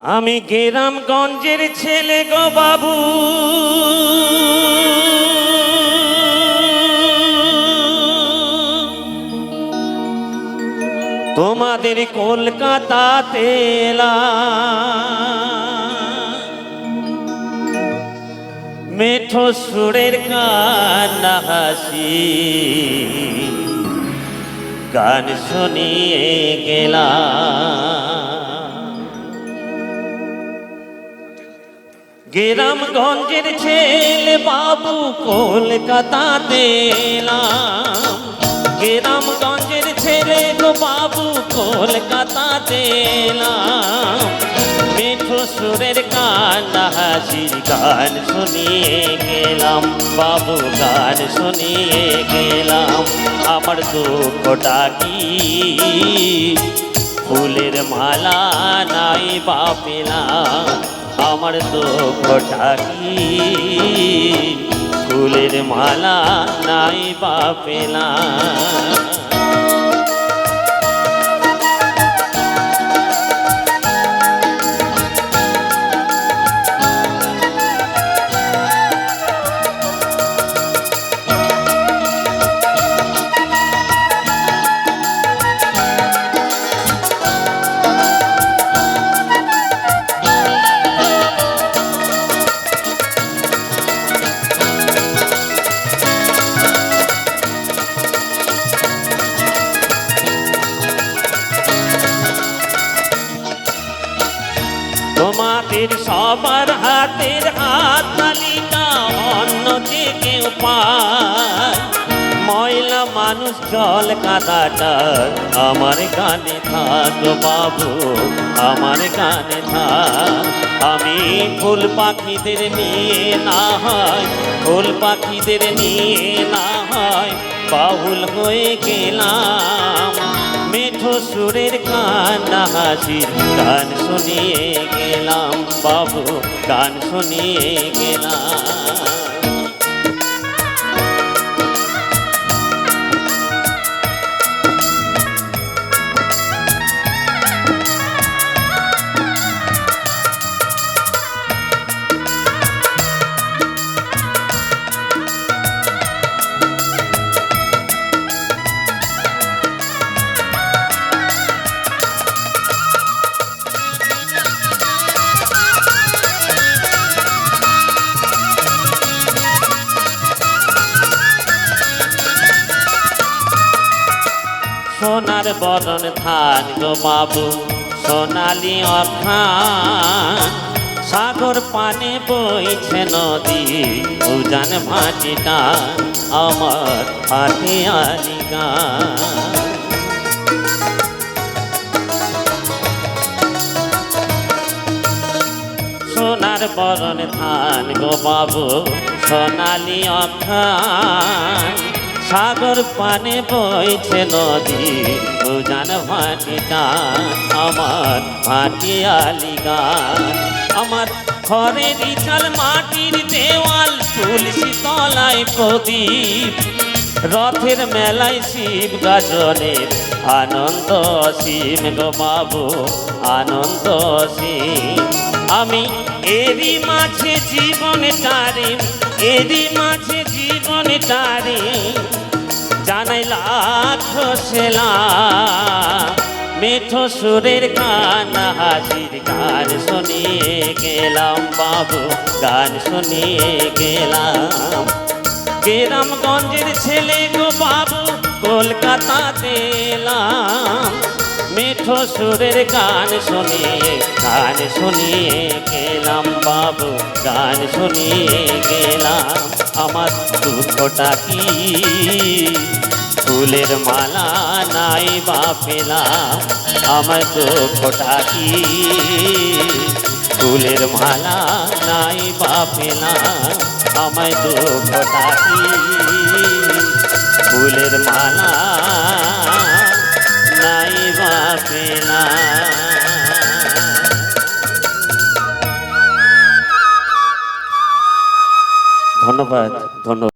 আমি গ্রামগঞ্জের ছেলে গো বাবু। তোমাদের কলকাতাতে এলাম। মেঠো সুরের কান্না হাসি। গান শুনিয়ে গেলাম। গ্রামগঞ্জের ছেলে বাবু কলকাতাতে এলাম। গ্রামগঞ্জের ছেলে গো বাবু কলকাতাতে এলাম। মেঠো সুরের কান্না গান শুনিয়ে গেলাম। বাবু গান শুনিয়ে গেলাম। আমার দুঃখটা কি? ফুলের মালা নাই বা পেলাম আমার দুঃখটাকি ফুলের মালা নাই বা পেলাম। তোমাদের সবার হাতের হাত তালিকা অন্য যে কেউ পায়। ময়লা মানুষ জল কাদাটা আমার গানে থাক বাবু, আমার গানে থাক। আমি ফুল পাখিদের নিয়ে না হয়, ফুল পাখিদের নিয়ে না হয়, বাউল হয়ে গেলাম। মেঠো সুরের কান্না হাসির গান শুনিয়ে গেলাম বাবু গান শুনিয়ে গেলাম। সোনার বদন থান গো বাবু সোনালি অখান সাগর পানে বইছে নদী, উজান ভাটিটা আমার হাটিয়ালি গান। সোনার বরণ থান গো বাবু সোনালি অখান সাগর পানে বইছে নদী, উজান ভাটিটা আমার ভাটিয়ালি গান। আমার ঘরের ইচাল মাটির দেওয়াল তুলসী তলায় প্রদীপ। রথের মেলায় শিব গাজনের আনন্দ অসীম গো বাবু, আনন্দ অসীম আমি এরই মাঝে জীবন তারি এরই মাঝে জীবন তারি জানাই লাখ সেলা, মেঠো সুরের গান হাসির গান শুনিয়ে গেলাম বাবু, গান শুনিয়ে গেলাম। গ্রামগঞ্জের ছেলে গো বাবু কলকাতাতে এলাম মিঠো সুরের গান শুনিয়ে গান শুনিয়ে গেলাম বাবু, গান শুনিয়ে গেলাম। আমার দুঃখটা কি? ফুলের মালা নাই বা পেলাম আমার দুঃখটা কি? ফুলের মালা নাই বা পেলাম আমায় দুঃখটা কি? ফুলের মালা নাই বা পেলাম ধন্যবাদ ধন্যবাদ।